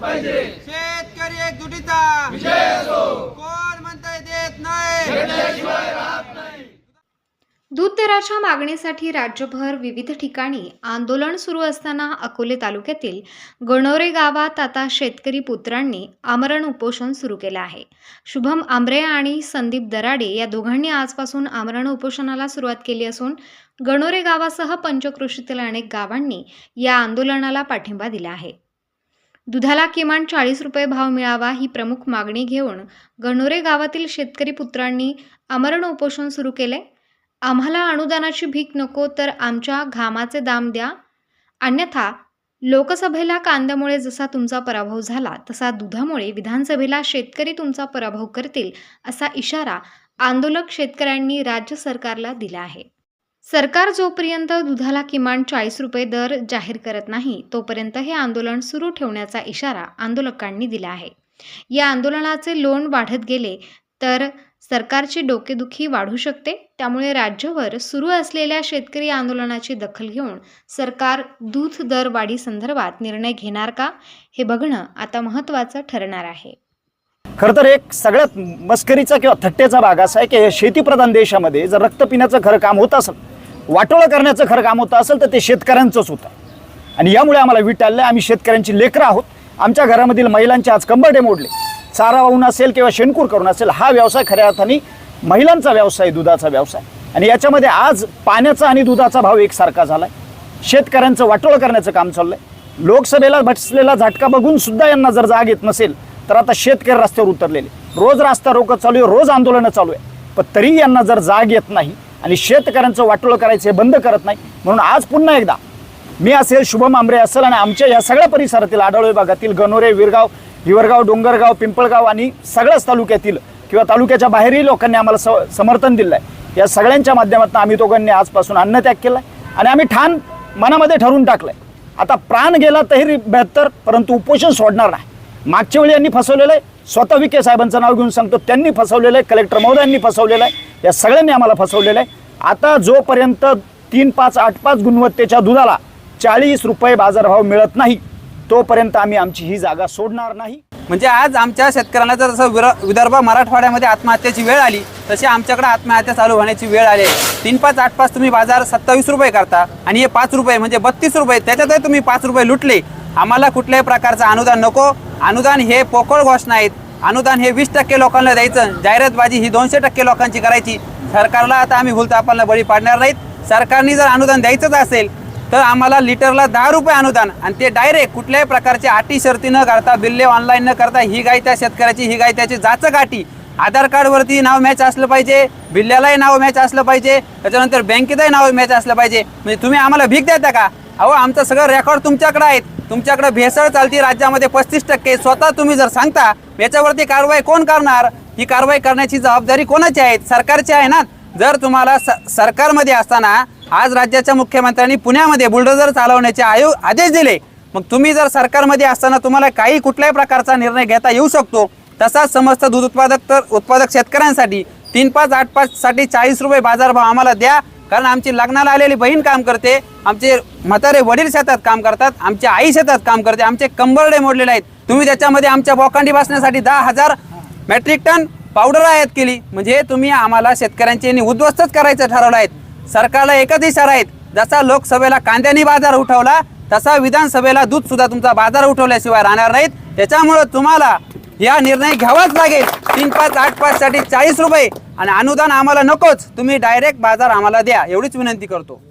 शेतकरी एकजुटीचा. कोण म्हणताय देत नाही. दूध दराच्या मागणीसाठी राज्यभर विविध ठिकाणी आंदोलन सुरू असताना अकोले तालुक्यातील गणोरे गावात आता शेतकरी पुत्रांनी आमरण उपोषण सुरू केलं आहे. शुभम आंब्रे आणि संदीप दराडे या दोघांनी आजपासून आमरण उपोषणाला सुरुवात केली असून गणोरे गावासह पंचक्रोशीतील अनेक गावांनी या आंदोलनाला पाठिंबा दिला आहे. दुधाला किमान चाळीस रुपये भाव मिळावा ही प्रमुख मागणी घेऊन गणोरे गावातील शेतकरी पुत्रांनी आमरण उपोषण सुरू केले. आम्हाला अनुदानाची भीक नको तर आमच्या घामाचे दाम द्या. अन्यथा लोकसभेला कांद्यामुळे जसा तुमचा पराभव झाला तसा दुधामुळे विधानसभेला शेतकरी तुमचा पराभव करतील असा इशारा आंदोलक शेतकऱ्यांनी राज्य सरकारला दिला आहे. सरकार जोपर्यंत दुधाला किमान चाळीस रुपये दर जाहीर करत नाही तोपर्यंत हे आंदोलन सुरू ठेवण्याचा इशारा आंदोलकांनी दिला आहे. या आंदोलनाचे लोन वाढत गेले तर सरकारची डोकेदुखी वाढू शकते. त्यामुळे राज्यभर सुरू असलेल्या शेतकरी आंदोलनाची दखल घेऊन सरकार दूध दर वाढीसंदर्भात निर्णय घेणार का हे बघणं आता महत्त्वाचं ठरणार आहे. खरं तर एक सगळ्यात मस्करीचा किंवा थट्टेचा भाग असा आहे की शेतीप्रधान देशामध्ये जर रक्त पिण्याचं खरं काम होत असेल वाटोळं करण्याचं खरं काम होतं असेल तर ते शेतकऱ्यांचंच होतं. आणि यामुळे आम्हाला विटाळलं आम्ही शेतकऱ्यांची लेकरं आहोत. आमच्या घरामधील महिलांचे आज कंबरडे मोडले. चारा वाहून असेल किंवा शेणकूर करून असेल हा व्यवसाय खऱ्या अर्थाने महिलांचा व्यवसाय दुधाचा व्यवसाय. आणि याच्यामध्ये आज पाण्याचा आणि दुधाचा भाव एकसारखा झाला आहे शेतकऱ्यांचं वाटोळं करण्याचं काम चाललं आहे लोकसभेला भटसलेला झटका बघून सुद्धा यांना जर जाग येत नसेल तर आता शेतकरी रस्त्यावर उतरलेले. रोज रास्ता रोकत चालू आहे रोज आंदोलनं चालू आहे. पण तरी यांना जर जाग येत नाही आणि शेतकऱ्यांचं वाटोळं करायचं हे बंद करत नाही. म्हणून आज पुन्हा एकदा मी असेल शुभम आंबरे असेल आणि आमच्या या सगळ्या परिसरातील आढळ विभागातील गणोरे विरगाव हिवरगाव डोंगरगाव पिंपळगाव आणि सगळ्याच तालुक्यातील किंवा तालुक्याच्या बाहेरही लोकांनी आम्हाला स समर्थन दिलं आहे या सगळ्यांच्या माध्यमातून आम्ही दोघांनी आजपासून अन्नत्याग केला आहे आणि आम्ही ठाण मनामध्ये ठरवून टाकलं आहे आता प्राण गेला तरी बेहत्तर परंतु उपोषण सोडणार नाही. मागच्या वेळी यांनी फसवलेलं आहे स्वतः विखे साहेबांचं नाव घेऊन सांगतो. त्यांनी फसवलेलं आहे कलेक्टर महोदयांनी फसवलेलं आहे या सगळ्यांनी आम्हाला फसवलेलं आहे. आता जोपर्यंत तीन पाच आठ पाच गुणवत्तेच्या दुधाला चाळीस रुपये बाजारभाव मिळत नाही तोपर्यंत आम्ही आमची ही जागा सोडणार नाही. म्हणजे आज आमच्या शेतकऱ्यांना जर जसं विर विदर्भ मराठवाड्यामध्ये आत्महत्येची वेळ आली तशी आमच्याकडे आत्महत्या चालू होण्याची वेळ आली आहे. तीन पाच आठ पाच तुम्ही बाजार सत्तावीस रुपये करता आणि हे पाच रुपये म्हणजे बत्तीस रुपये त्याच्यातही तुम्ही पाच रुपये लुटले आम्हाला कुठल्याही प्रकारचं अनुदान नको. अनुदान हे पोकळ घोषणा आहेत अनुदान हे वीस टक्के लोकांना द्यायचं. जाहिरातबाजी ही दोनशे टक्के लोकांची करायची. सरकारला आता आम्ही भूलतापाला बळी पाडणार नाहीत. सरकारने जर अनुदान द्यायचंच असेल तर आम्हाला लिटरला दहा रुपये अनुदान आणि ते डायरेक्ट कुठल्याही प्रकारचे अटी शर्ती न करता बिल्ले ऑनलाईन न करता ही गाय त्या शेतकऱ्याची ही गाय त्याची जाचक अटी. आधार कार्डवरती नाव मॅच असलं पाहिजे बिल्ल्यालाही नाव मॅच असलं पाहिजे त्याच्यानंतर बँकेतही नाव मॅच असलं पाहिजे. म्हणजे तुम्ही आम्हाला भीक देता का? अहो आमचं सगळं रेकॉर्ड तुमच्याकडे आहेत. तुमच्याकडे भेसळ चालती राज्यामध्ये पस्तीस टक्के स्वतः तुम्ही जर सांगता याच्यावरती कारवाई कोण करणार? ही कारवाई करण्याची जबाबदारी कोणाची आहे? सरकारची आहे ना? जर तुम्हाला स- सरकारमध्ये असताना आज राज्याच्या मुख्यमंत्र्यांनी पुण्यामध्ये बुलडोझर चालवण्याचे आयोग आदेश दिले. मग तुम्ही जर सरकारमध्ये असताना तुम्हाला काही कुठल्याही प्रकारचा निर्णय घेता येऊ शकतो. तसाच समस्त दूध उत्पादक तर उत्पादक शेतकऱ्यांसाठी तीन पाच आठ पाचसाठी चाळीस रुपये बाजारभाव आम्हाला द्या. कारण आमची लग्नाला आलेली बहीण काम करते आमचे म्हातारे वडील शेतात काम करतात आमची आई शेतात काम करते आमचे कंबरडे मोडलेले आहेत. तुम्ही त्याच्यामध्ये आमच्या बोकांडी बसण्यासाठी दहा हजार मेट्रिक टन पावडर आयात केली. म्हणजे तुम्ही आम्हाला शेतकऱ्यांची उद्ध्वस्तच करायचं ठरवलं आहेत सरकारला एकच इशारा आहेत जसा लोकसभेला कांद्यानी बाजार उठवला तसा विधानसभेला दूध सुद्धा तुमचा बाजार उठवल्याशिवाय राहणार नाहीत. त्याच्यामुळं तुम्हाला या निर्णय घ्यावाच लागेल. तीन पाच आठ पाच साठी चाळीस रुपये. आणि अनुदान आम्हाला नकोच. तुम्ही डायरेक्ट बाजार आम्हाला द्या. एवढीच विनंती करतो.